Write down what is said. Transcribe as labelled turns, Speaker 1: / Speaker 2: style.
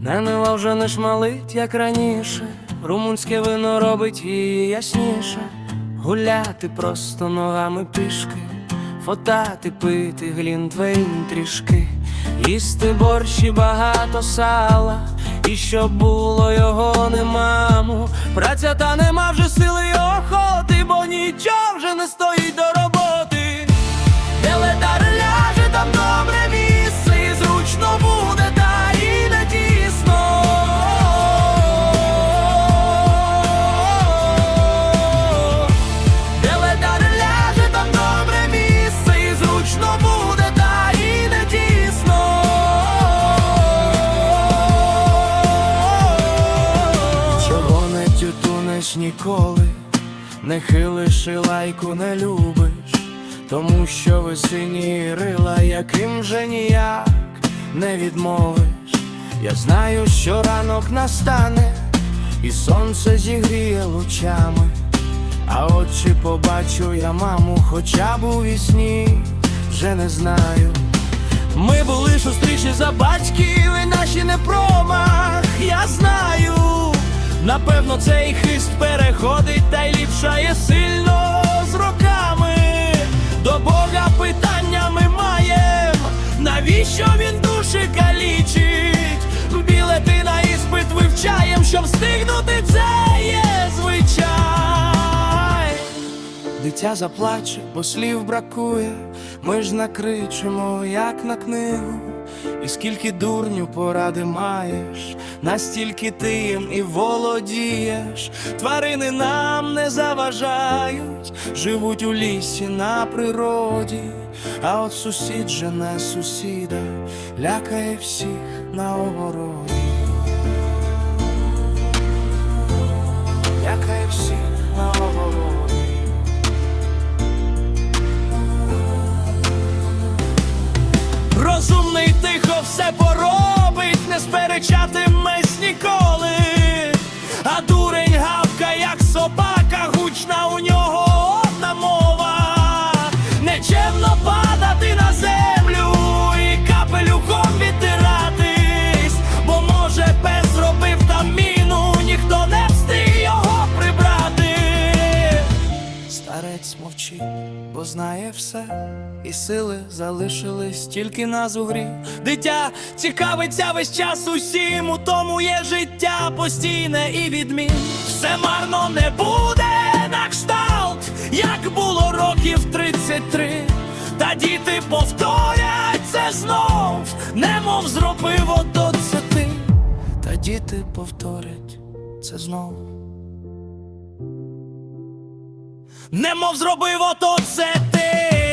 Speaker 1: Ненева вже не шмалить, як раніше, румунське вино робить її ясніше. Гуляти просто ногами пішки, фотати, пити глінтвейн трішки, їсти борщі багато сала, і щоб було його не маму. Праця та нема вже сили й охоти, бо нічого вже не стоїть тютунеш ніколи, не хилиш і лайку не любиш, тому що ви рила, яким же ніяк не відмовиш. Я знаю, що ранок настане, і сонце зігріє лучами. А от чи побачу я маму, хоча б у вісні, вже не знаю. Ми були шустріші за батьків, і наші не промах, я знаю. Напевно, цей хист переходить та й ліпшає сильно з роками. До Бога питання ми маєм, навіщо він душі калічить? Білети на іспит вивчаєм, щоб встигнути це є звичай. Дитя заплаче, бо слів бракує, ми ж накричимо, як на книгу. І скільки дурню поради маєш, настільки ти їм і володієш. Тварини нам не заважають, живуть у лісі на природі, а от сусід жене сусіда, лякає всіх на огороді. Все поробить, не сперечатимесь ніколи. А дурень гавка, як собака, гучна у нього Старець мовчить, бо знає все, і сили залишились тільки на зугрі. Дитя цікавиться весь час усім, у тому є життя постійне і відмін. Все марно не буде на кшталт, як було років 33. Та діти повторять це знов, немов зробив це. Та діти повторять це знов. Немов зробив ото це ти